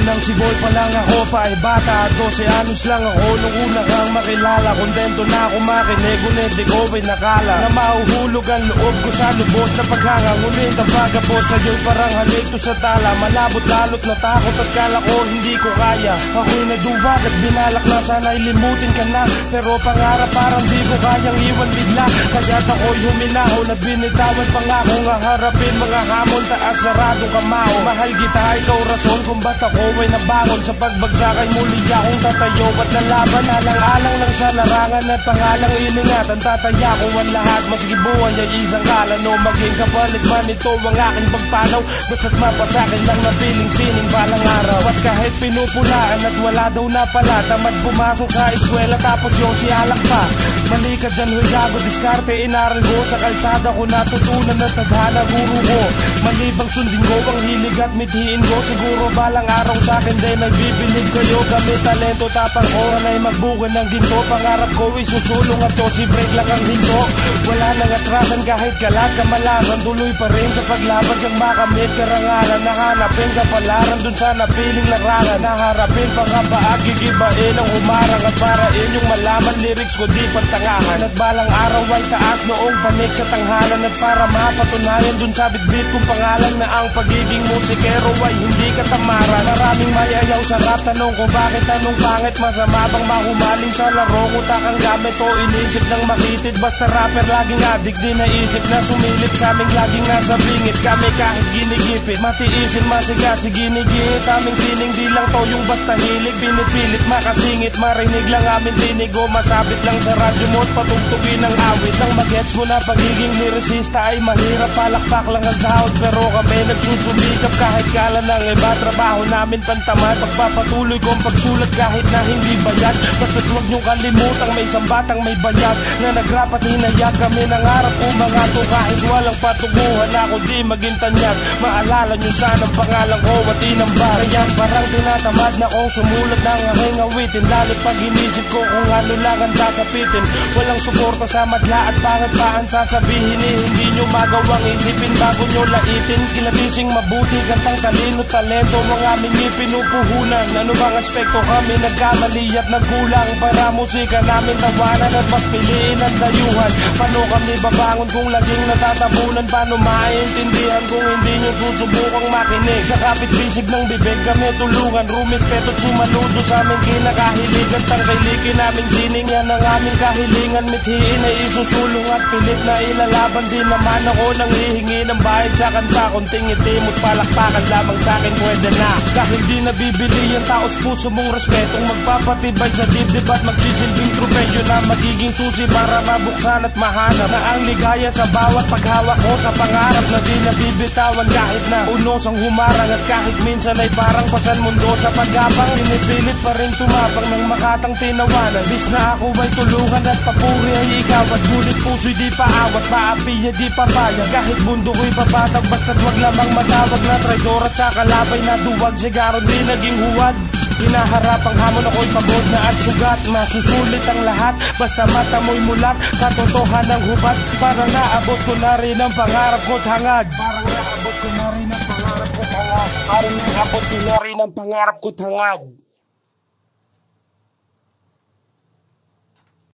nang si boy pa lang ako pa ay bata 12 anos lang ako. Nung una kang makilala Kontento na ako makinig. Ngunit di ko ay nakala Na mahuhulog ang loob ko sa lubos na paghanga. Ngunit ang pagabot sa'yo'y parang halik to sa tala. Malabot lalot na takot at kala ko hindi ko kaya. Ako'y nagduwag at binalak na. Sana'y limutin ka na. Pero pangarap parang di ko kayang iwan bigla. Kaya't ako'y huminahon at binitawan pa nga harapin Mga hamon taas saradong kamao. Mahal kita ikaw rason kung ba't ako ay nabangon Sa pagbagsak ay muli akong tatayo at lalaban. Alang-alang lang sa larangan at pangalang iningatan Tataya ko ang lahat maski buwan ay isang kalan O maging kapalit man ito ang aking pagpanaw. Basta't mapasakin lang na piling sining balang araw. At kahit pinupulaan at wala daw na pala Tamad pumasok sa eskwela tapos yung si alak pa. Mali ka dyan huy diskarte. Inaral ko Sa kalsada ko natutunan na tadhana guru ko. Malibang sundin ko ang hilig at mithiin ko Siguro balang araw sa akin din ay bibilib kayo Gamit talento tapang ko Sana'y magbugan ng ginto. Pangarap ko isusulong at si break lang ang hinto. Wala nang atrasan kahit kalat kamalasan Tuloy pa rin sa paglaban kang makamit. Karangalan Nahanapin kapalaran dun sa napiling larangan Naharapin pangabaag gigibain ang humarang At para inyong malaman lyrics ko di pantangahan. At balang araw ay taas noong panik sa tanghalan. At para mapatunayan dun sa bitbit kong pangalan Na ang pagiging musikero ay hindi katamaran. Maraming may ayaw sa rap. Tanong ko bakit anong pangit? Masama bang mahumaling sa laro? Utak ang gamit o inisip ng makitid. Basta rapper laging adik Di naisip na sumilip sa aming laging nasa bingit. Kami kahit ginigipit Matiisin masigas ginigit Aming sining di lang to yung basta hilig Pinipilit makasingit. Marinig lang amin tinig o masabit lang sa radyo mo At patugtugin ang awit Nang magets mo na pagiging lyricista ay mahirap. Palakpak lang ang sahod Pero kami nagsusumikap kahit kala ng iba. Trabaho namin pantamad Pagpapatuloy kong pagsulat kahit na hindi bayad. Basta't huwag niyong kalimutang may isang batang may bayad Na nagrapat hinayag. Kami nangarap mga to Kahit walang patuguhan ako di maging tanyag. Maalala niyo sana ang pangalan ko at inambag Kaya parang tinatamad na kong sumulat ng aking awitin. Lalo pag inisip ko kung ano lang ang sasapitin Walang suporta sa madla at pangit pa ang sasabihin eh, Hindi nyo magawang isipin bago nyo laitin? Kilabising mabuti kantang talino talento Ang aming ipinupuhunan. Ano bang aspekto? Kami nagkamali at nagkulang Para musika namin tawanan at pagpiliin ang dayuhan. Paano kami babangon kung laging natatabunan? Paano maintindihan kung hindi nyo susubukang makinig? Sa kapit-bisig ng bibig kami tulungan Rumispeto at sumaludo sa aming kinakahiligan. Tangkilikin namin sining yan ang aming kahilingan. Mithiin ay isusulong at pilit na ilalaban. Di naman ako nang hihingi ng bayad sa kanta. Kunting itim at palakpakan lamang sa akin pwede na. Dahil di nabibili ang taos puso mong respetong Magpapatibay sa dibdib at magsisilbing tropeyo Na magiging susi para mabuksan at mahanap Na ang ligaya sa bawat paghawak ko sa pangarap Na di nabibitawan kahit na unos ang humarang At kahit minsan ay parang pasan mundo sa paggapang Pinipilit pa rin tumapang ng makatang tinawanan Bis na ako ay tulungan at papuri ay ikaw At gulit puso'y di paawat, paapiya di papaya Kahit mundo ko'y papatag basta't wag lamang matawag na traidor At sa kalabay na duwag. Sigaro di naging huwad Hinaharap ang hamon ako'y pagod na at sugat. Masusulit ang lahat Basta mata mo'y mulat. Katotohan ng hubat Para naabot ko na rin ang pangarap ko't hangad. Parang naabot ko na rin ang pangarap ko't hangad. Parang naabot ko na rin ang pangarap ko't hangad